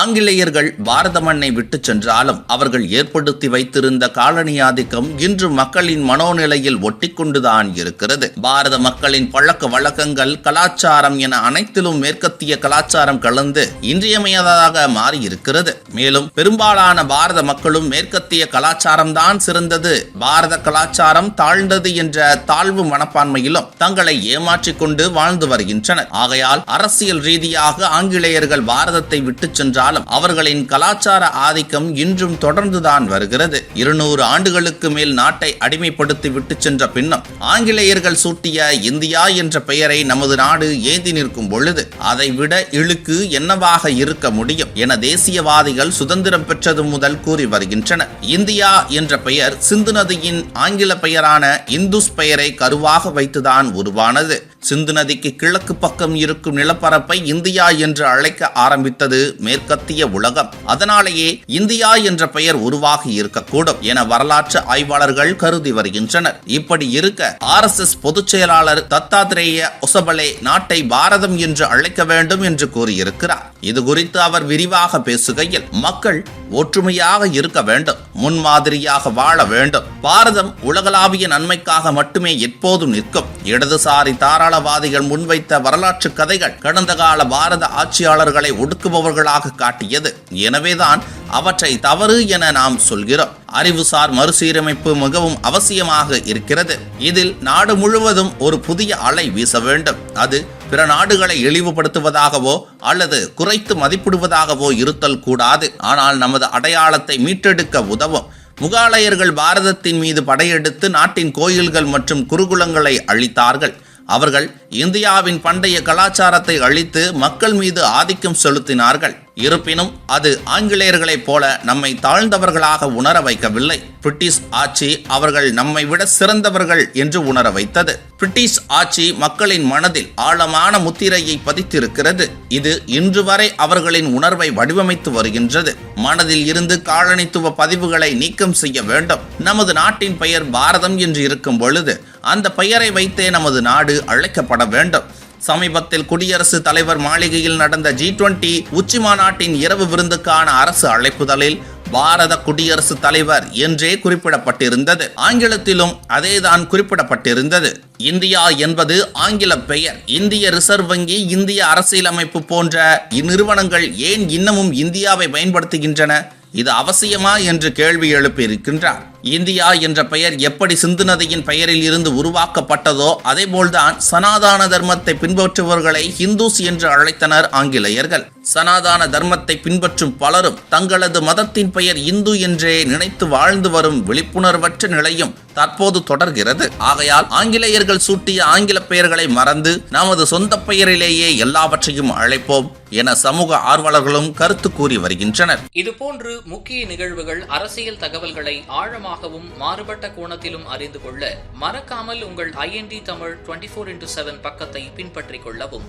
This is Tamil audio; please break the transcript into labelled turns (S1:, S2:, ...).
S1: ஆங்கிலேயர்கள் பாரத மண்ணை விட்டு சென்றாலும் அவர்கள் ஏற்படுத்தி வைத்திருந்த காலனி ஆதிக்கம் இன்று மக்களின் மனோநிலையில் ஒட்டிக்கொண்டுதான் இருக்கிறது. பாரத மக்களின் பழக்க வழக்கங்கள் கலாச்சாரம் என அனைத்திலும் மேற்கத்திய கலாச்சாரம் கலந்து இன்றியமையாததாக மாறியிருக்கிறது. மேலும் பெரும்பாலான பாரத மக்களும் மேற்கத்திய கலாச்சாரம் தான் சிறந்தது. பாரத கலாச்சாரம் தாழ்ந்தது என்ற தாழ்வு மனப்பான்மையிலும் தங்களை ஏமாற்றிக் கொண்டு வாழ்ந்து வருகின்றனர். ஆகையால் அரசியல் ரீதியாக ஆங்கிலேயர்கள் பாரதத்தை விட்டு சென்றால் இருந்தாலும் அவர்களின் கலாச்சார ஆதிக்கம் இன்றும் தொடர்ந்துதான் வருகிறது. இருநூறு ஆண்டுகளுக்கு மேல் நாட்டை அடிமைப்படுத்தி விட்டு சென்ற பின்னும் ஆங்கிலேயர்கள் சூட்டிய இந்தியா என்ற பெயரை நமது நாடு ஏந்தி நிற்கும் பொழுது அதை விட இழுக்கு என்னவாக இருக்க முடியும் என தேசியவாதிகள் சுதந்திரம் பெற்றது முதல் கூறி வருகின்றனர். இந்தியா என்ற பெயர் சிந்து நதியின் ஆங்கில பெயரான இந்துஸ் பெயரை கருவாக வைத்துதான் உருவானது. சிந்து நதிக்கு கிழக்கு பக்கம் இருக்கும் நிலப்பரப்பை இந்தியா என்று அழைக்க ஆரம்பித்தது மேற்கத்திய உலகம். அதனாலேயே இந்தியா என்ற பெயர் உருவாகி இருக்கக்கூடும் என வரலாற்று ஆய்வாளர்கள் கருதி வருகின்றனர். இப்படி இருக்க ஆர் எஸ் எஸ் பொதுச் செயலாளர் தத்தாத்ரேய ஒசபலே நாட்டை பாரதம் என்று அழைக்க வேண்டும் என்று கூறியிருக்கிறார். இது குறித்து அவர் விரிவாக பேசுகையில் மக்கள் ஒற்றுமையாக இருக்க வேண்டும். முன்மாதிரியாக வாழ வேண்டும். பாரதம் உலகளாவிய நன்மைக்காக மட்டுமே எப்போதும் நிற்கும். இடதுசாரி தாராளவாதிகள் முன்வைத்த வரலாற்று கதைகள் கடந்த கால பாரத ஆட்சியாளர்களை ஒடுக்குபவர்களாக காட்டியது. எனவேதான் அவற்றை தவறு என நாம் சொல்கிறோம். அறிவுசார் மறுசீரமைப்பு மிகவும் அவசியமாக இருக்கிறது. இதில் நாடு முழுவதும் ஒரு புதிய அலை வீச வேண்டும். அது பிற நாடுகளை இழிவுபடுத்துவதாகவோ அல்லது குறைத்து மதிப்பிடுவதாகவோ இருத்தல் கூடாது. ஆனால் நமது அடையாளத்தை மீட்டெடுக்க உதவும். முகாலயர்கள் பாரதத்தின் மீது படையெடுத்து நாட்டின் கோயில்கள் மற்றும் குருகுலங்களை அழித்தார்கள். அவர்கள் இந்தியாவின் பண்டைய கலாச்சாரத்தை அழித்து மக்கள் மீது ஆதிக்கம் செலுத்தினார்கள். இருப்பினும் அது ஆங்கிலேயர்களைப் போல நம்மை தாழ்ந்தவர்களாக உணர வைக்கவில்லை. பிரிட்டிஷ் ஆட்சி அவர்கள் நம்மை விட சிறந்தவர்கள் என்று உணர வைத்தது. பிரிட்டிஷ் ஆட்சி மக்களின் மனதில் ஆழமான முத்திரையை பதித்திருக்கிறது. இது இன்று வரை அவர்களின் உணர்வை வடிவமைத்து வருகின்றது. மனதில் இருந்து காலனித்துவ பதிவுகளை நீக்கம் செய்ய வேண்டும். நமது நாட்டின் பெயர் பாரதம் என்று இருக்கும் பொழுது அந்த பெயரை வைத்தே நமது நாடு அழைக்கப்பட வேண்டும். சமீபத்தில் குடியரசுத் தலைவர் மாளிகையில் நடந்த ஜி டுவெண்டி உச்சி மாநாட்டின் இரவு விருந்துக்கான அரசு அழைப்புதலில் பாரத குடியரசுத் தலைவர் என்றே குறிப்பிடப்பட்டிருந்தது. ஆங்கிலத்திலும் அதேதான் குறிப்பிடப்பட்டிருந்தது. இந்தியா என்பது ஆங்கில பெயர். இந்திய ரிசர்வ் வங்கி இந்திய அரசியலமைப்பு போன்ற இந்நிறுவனங்கள் ஏன் இன்னமும் இந்தியாவை பயன்படுத்துகின்றன? இது அவசியமா என்று கேள்வி எழுப்பியிருக்கின்றார். இந்தியா என்ற பெயர் எப்படி சிந்து நதியின் பெயரில் இருந்து உருவாக்கப்பட்டதோ அதேபோல்தான் சனாதான தர்மத்தை பின்பற்றுபவர்களை ஹிந்துஸ் என்று அழைத்தனர் ஆங்கிலேயர்கள். சனாதான தர்மத்தை பின்பற்றும் பலரும் தங்களது மதத்தின் பெயர் இந்து என்றே நினைத்து வாழ்ந்து வரும் விழிப்புணர்வற்ற நிலையும் தற்போது தொடர்கிறது. ஆகையால் ஆங்கிலேயர்கள் சூட்டிய ஆங்கில பெயர்களை மறந்து நமது சொந்த பெயரிலேயே எல்லாவற்றையும் அழைப்போம் என சமூக ஆர்வலர்களும் கருத்து கூறி வருகின்றனர்.
S2: இதுபோன்று முக்கிய நிகழ்வுகள் அரசியல் தகவல்களை ஆழமாகவும் மாறுபட்ட கோணத்திலும் அறிந்து கொள்ள மறக்காமல் உங்கள் IND Tamil twenty four into seven பக்கத்தை பின்பற்றிக் கொள்ளவும்.